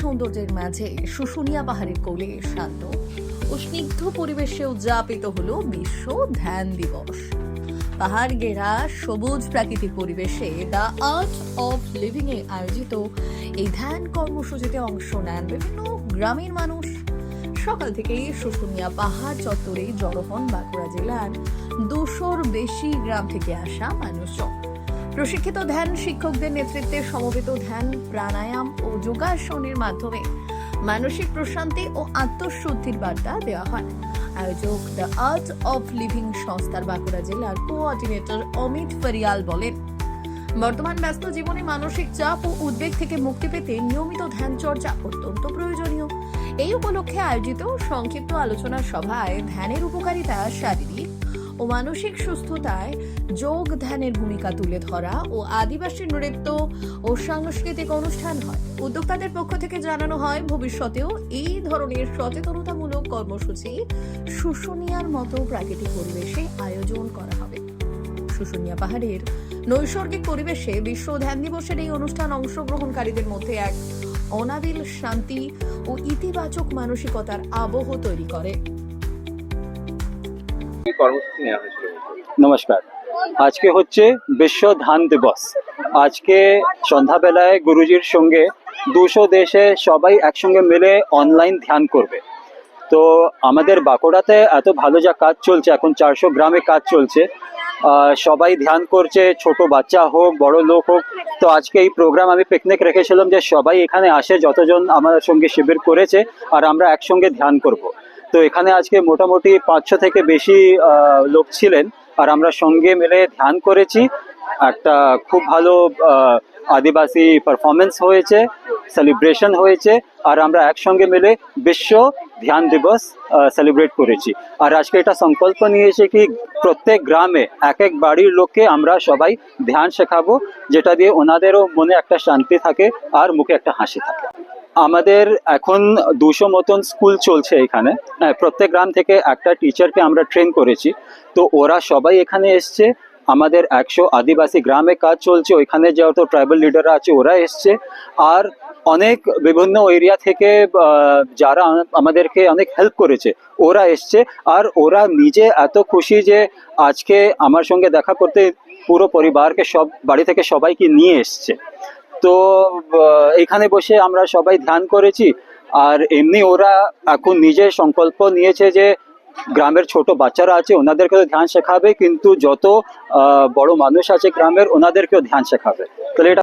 সৌন্দর্যের মাঝে শুশুনিয়া পাহাড়ের কোলে শান্ত ও স্নিগ্ধ পরিবেশে উদযাপিত হল বিশ্ব ধ্যান দিবস। পাহাড় ঘেরা সবুজ প্রাকৃতিক পরিবেশে দ্য আর্ট অফ লিভিং এ আয়োজিত এই ধ্যান কর্মসূচিতে অংশ নেন বিভিন্ন গ্রামের মানুষ। সকাল থেকেই শুশুনিয়া পাহাড় চত্বরে জড়ো হন বাঁকুড়া জেলার দুশোর বেশি গ্রাম থেকে আসা মানুষজন। প্রশিক্ষিত ধ্যান শিক্ষকদের নেতৃত্বে সমবেত ধ্যান, প্রাণায়াম ও যোগাসনের মাধ্যমে মানসিক প্রশান্তি ও আত্মশুদ্ধির বার্তা দেওয়া হয়। আয়োজক দ্য আর্ট অফ লিভিং সংস্থার বাঁকুড়া জেলার কোঅর্ডিনেটর অমিত ফরিয়াল বলেন, বর্তমান ব্যস্ত জীবনে মানসিক চাপ ও উদ্বেগ থেকে মুক্তি পেতে নিয়মিত ধ্যান চর্চা অত্যন্ত প্রয়োজনীয়। এই উপলক্ষে আয়োজিত সংক্ষিপ্ত আলোচনা সভায় ধ্যানের উপকারিতা শারীরিক ও মানসিক সুস্থতায় যোগ ধ্যানের ভূমিকা তুলে ধরা ও আদিবাসী নৃত্য ও সাংস্কৃতিক অনুষ্ঠান হয়। উদ্যোক্তাদের পক্ষ থেকে জানানো হয়, ভবিষ্যতেও এই ধরনের সচেতনতামূলক কর্মসূচি শুশুনিয়ার মতো প্রাকৃতিক পরিবেশে আয়োজন করা হবে। শুশুনিয়া পাহাড়ের নৈসর্গিক পরিবেশে বিশ্ব ধ্যান দিবসের এই অনুষ্ঠান অংশগ্রহণকারীদের মধ্যে এক অনাবিল শান্তি ও ইতিবাচক মানসিকতার আবহ তৈরি করে। কর্মসূচি নেওয়া হয়েছিল। নমস্কার। আজকে হচ্ছে বিশ্ব ধান দিবস। আজকে সন্ধ্যাবেলায় গুরুজির সঙ্গে দুশো দেশে সবাই একসঙ্গে মিলে অনলাইন ধ্যান করবে। তো আমাদের বাঁকুড়াতে এত ভালো যা কাজ চলছে, এখন চারশো গ্রামে কাজ চলছে। সবাই ধ্যান করছে, ছোট বাচ্চা হোক, বড় লোক হোক। তো আজকে এই প্রোগ্রাম আমি পিকনিক রেখেছিলাম যে সবাই এখানে আসে, যতজন আমার সঙ্গে শিবির করেছে, আর আমরা একসঙ্গে ধ্যান করব। তো এখানে আজকে মোটামুটি পাঁচশো থেকে বেশি লোক ছিলেন। আর আমরা সঙ্গে মিলে ধ্যান করেছি। একটা খুব ভালো আদিবাসী পারফরমেন্স হয়েছে সেলিব্রেশন হয়েছে। আর আমরা একসঙ্গে মিলে বিশ্ব ধ্যান দিবস সেলিব্রেট করেছি। আর আজকে এটা সংকল্প নিয়েছে কি, প্রত্যেক গ্রামে এক এক বাড়ির লোককে আমরা সবাই ধ্যান শেখাবো, যেটা দিয়ে ওনাদেরও মনে একটা শান্তি থাকে, আর মুখে একটা হাসি থাকে। আমাদের এখন দুশো মতন স্কুল চলছে এখানে। হ্যাঁ, প্রত্যেক গ্রাম থেকে একটা টিচারকে আমরা ট্রেন করেছি। তো ওরা সবাই এখানে এসছে। আমাদের একশো আদিবাসী গ্রামে কাজ চলছে। ওইখানে যেহেতু ট্রাইবাল লিডাররা আছে ওরা এসছে। আর অনেক বিভিন্ন এরিয়া থেকে যারা আমাদেরকে অনেক হেল্প করেছে ওরা এসছে। আর ওরা নিজে এত খুশি যে আজকে আমার সঙ্গে দেখা করতে পুরো পরিবারকে সব বাড়ি থেকে সবাইকে নিয়ে এসছে। তো এখানে বসে আমরা সবাই ধ্যান করেছি। আর এমনি ওরা এখন নিজে সংকল্প নিয়েছে যে, গ্রামের ছোট বাচ্চারা আছে, ওনাদেরকেও ধ্যান শেখাবে, কিন্তু যত বড় মানুষ আছে গ্রামের, ওনাদেরকেও ধ্যান শেখাবে। তাহলে এটা